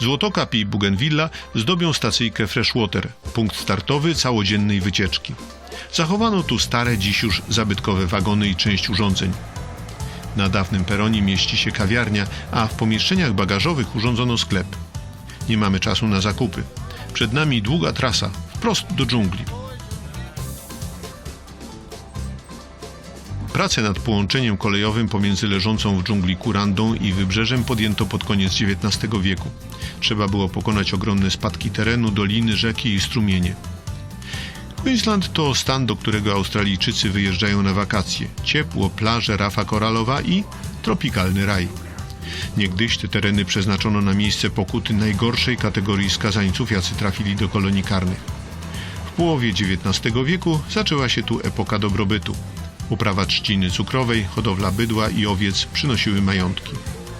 Złotokap i Bougainvillea zdobią stacyjkę Freshwater, punkt startowy całodziennej wycieczki. Zachowano tu stare, dziś już zabytkowe wagony i część urządzeń. Na dawnym peronie mieści się kawiarnia, a w pomieszczeniach bagażowych urządzono sklep. Nie mamy czasu na zakupy. Przed nami długa trasa, wprost do dżungli. Pracę nad połączeniem kolejowym pomiędzy leżącą w dżungli Kurandą i wybrzeżem podjęto pod koniec XIX wieku. Trzeba było pokonać ogromne spadki terenu, doliny, rzeki i strumienie. Queensland to stan, do którego Australijczycy wyjeżdżają na wakacje. Ciepło, plaże, rafa koralowa i tropikalny raj. Niegdyś te tereny przeznaczono na miejsce pokuty najgorszej kategorii skazańców, jacy trafili do kolonii karnych. W połowie XIX wieku zaczęła się tu epoka dobrobytu. Uprawa trzciny cukrowej, hodowla bydła i owiec przynosiły majątki.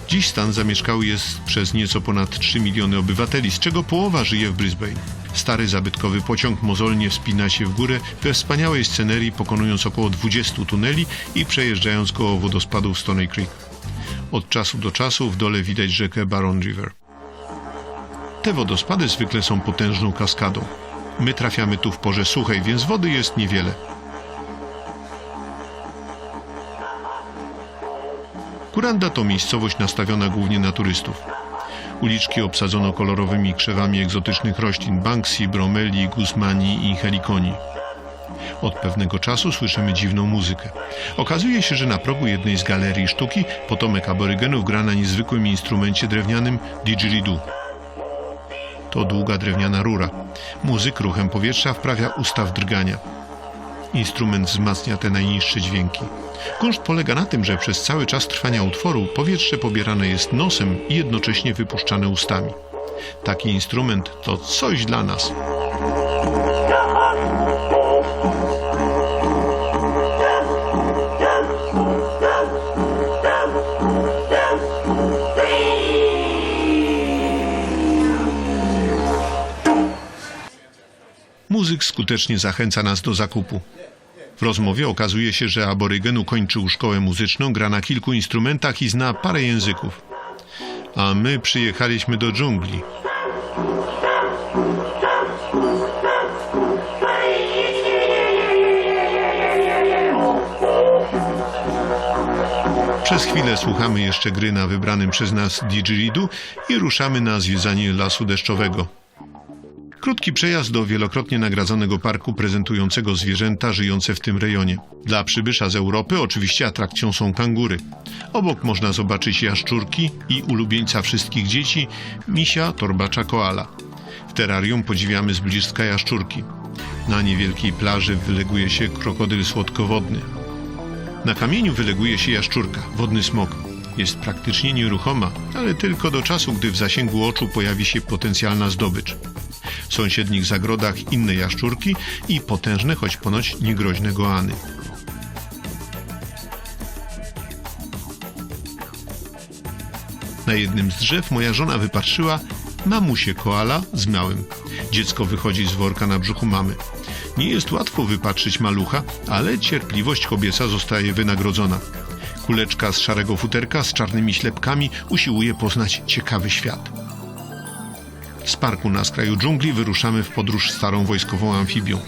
Dziś stan zamieszkały jest przez nieco ponad 3 miliony obywateli, z czego połowa żyje w Brisbane. Stary zabytkowy pociąg mozolnie wspina się w górę we wspaniałej scenerii, pokonując około 20 tuneli i przejeżdżając koło wodospadów Stony Creek. Od czasu do czasu w dole widać rzekę Baron River. Te wodospady zwykle są potężną kaskadą. My trafiamy tu w porze suchej, więc wody jest niewiele. Kuranda to miejscowość nastawiona głównie na turystów. Uliczki obsadzono kolorowymi krzewami egzotycznych roślin Banksy, bromeli, guzmani i helikoni. Od pewnego czasu słyszymy dziwną muzykę. Okazuje się, że na progu jednej z galerii sztuki potomek aborygenów gra na niezwykłym instrumencie drewnianym didgeridoo. To długa drewniana rura. Muzyk ruchem powietrza wprawia ustaw drgania. Instrument wzmacnia te najniższe dźwięki. Kunszt polega na tym, że przez cały czas trwania utworu powietrze pobierane jest nosem i jednocześnie wypuszczane ustami. Taki instrument to coś dla nas. Muzyk skutecznie zachęca nas do zakupu. W rozmowie okazuje się, że aborygen ukończył szkołę muzyczną, gra na kilku instrumentach i zna parę języków. A my przyjechaliśmy do dżungli. Przez chwilę słuchamy jeszcze gry na wybranym przez nas didgeridoo i ruszamy na zwiedzanie lasu deszczowego. Krótki przejazd do wielokrotnie nagradzonego parku prezentującego zwierzęta żyjące w tym rejonie. Dla przybysza z Europy oczywiście atrakcją są kangury. Obok można zobaczyć jaszczurki i ulubieńca wszystkich dzieci, misia torbacza koala. W terrarium podziwiamy z bliska jaszczurki. Na niewielkiej plaży wyleguje się krokodyl słodkowodny. Na kamieniu wyleguje się jaszczurka, wodny smok. Jest praktycznie nieruchoma, ale tylko do czasu, gdy w zasięgu oczu pojawi się potencjalna zdobycz. Sąsiednich zagrodach inne jaszczurki i potężne, choć ponoć niegroźne goany. Na jednym z drzew moja żona wypatrzyła mamusię koala z małym. Dziecko wychodzi z worka na brzuchu mamy. Nie jest łatwo wypatrzyć malucha, ale cierpliwość kobieca zostaje wynagrodzona. Kuleczka z szarego futerka z czarnymi ślepkami usiłuje poznać ciekawy świat. Z parku na skraju dżungli wyruszamy w podróż starą wojskową amfibią.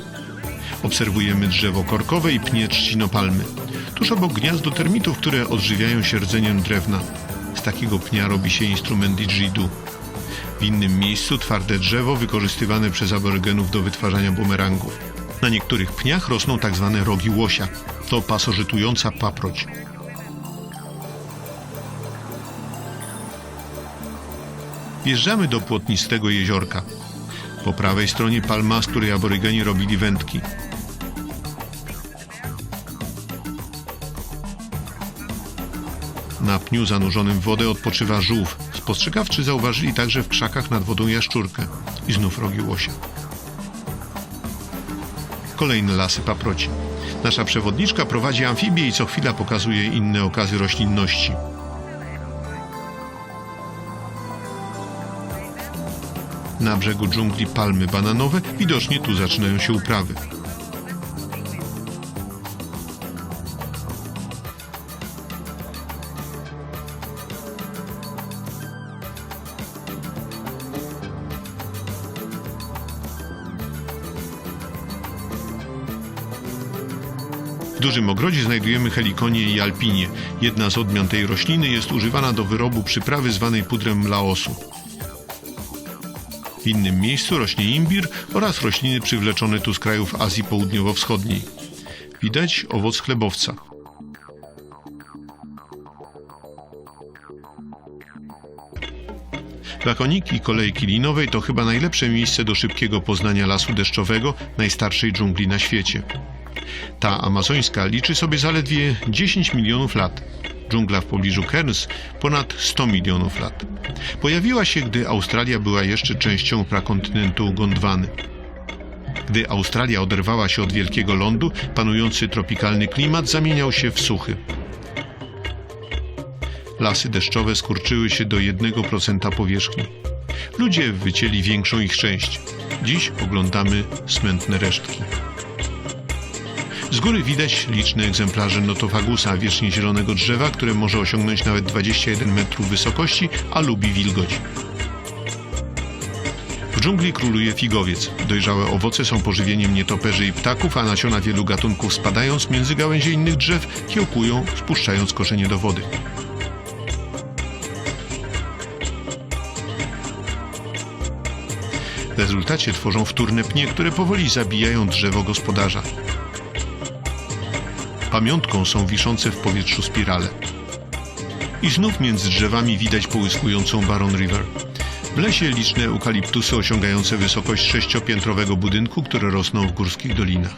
Obserwujemy drzewo korkowe i pnie trzcinopalmy. Tuż obok gniazdo termitów, które odżywiają się rdzeniem drewna. Z takiego pnia robi się instrument didgeridoo. W innym miejscu twarde drzewo wykorzystywane przez aborygenów do wytwarzania bumerangów. Na niektórych pniach rosną tak zwane rogi łosia. To pasożytująca paproć. Wjeżdżamy do płotnistego jeziorka. Po prawej stronie palma, z której aborygeni robili wędki. Na pniu zanurzonym w wodę odpoczywa żółw. Spostrzegawczy zauważyli także w krzakach nad wodą jaszczurkę. I znów rogi łosia. Kolejne lasy paproci. Nasza przewodniczka prowadzi amfibię i co chwila pokazuje inne okazy roślinności. Na brzegu dżungli palmy bananowe, widocznie tu zaczynają się uprawy. W dużym ogrodzie znajdujemy helikonię i alpinie. Jedna z odmian tej rośliny jest używana do wyrobu przyprawy zwanej pudrem Laosu. W innym miejscu rośnie imbir oraz rośliny przywleczone tu z krajów Azji Południowo-Wschodniej. Widać owoc chlebowca. Lakoniki kolejki linowej to chyba najlepsze miejsce do szybkiego poznania lasu deszczowego, najstarszej dżungli na świecie. Ta amazońska liczy sobie zaledwie 10 milionów lat. Dżungla w pobliżu Cairns ponad 100 milionów lat. Pojawiła się, gdy Australia była jeszcze częścią prakontynentu Gondwany. Gdy Australia oderwała się od wielkiego lądu, panujący tropikalny klimat zamieniał się w suchy. Lasy deszczowe skurczyły się do 1% powierzchni. Ludzie wycięli większą ich część. Dziś oglądamy smętne resztki. Z góry widać liczne egzemplarze notofagusa, wiecznie zielonego drzewa, które może osiągnąć nawet 21 metrów wysokości, a lubi wilgoć. W dżungli króluje figowiec. Dojrzałe owoce są pożywieniem nietoperzy i ptaków, a nasiona wielu gatunków spadając między gałęzie innych drzew kiełkują, spuszczając korzenie do wody. W rezultacie tworzą wtórne pnie, które powoli zabijają drzewo gospodarza. Pamiątką są wiszące w powietrzu spirale. I znów między drzewami widać połyskującą Baron River. W lesie liczne eukaliptusy osiągające wysokość sześciopiętrowego budynku, które rosną w górskich dolinach.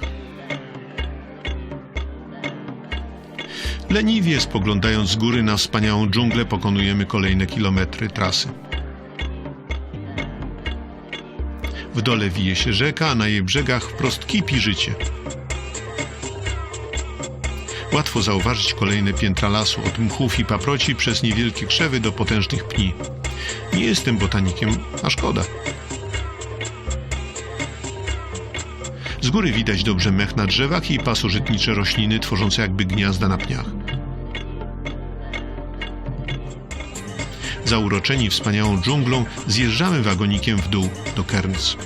Leniwie spoglądając z góry na wspaniałą dżunglę pokonujemy kolejne kilometry trasy. W dole wije się rzeka, a na jej brzegach wprost kipi życie. Łatwo zauważyć kolejne piętra lasu, od mchów i paproci przez niewielkie krzewy do potężnych pni. Nie jestem botanikiem, a szkoda. Z góry widać dobrze mech na drzewach i pasożytnicze rośliny tworzące jakby gniazda na pniach. Zauroczeni wspaniałą dżunglą zjeżdżamy wagonikiem w dół do Cairns.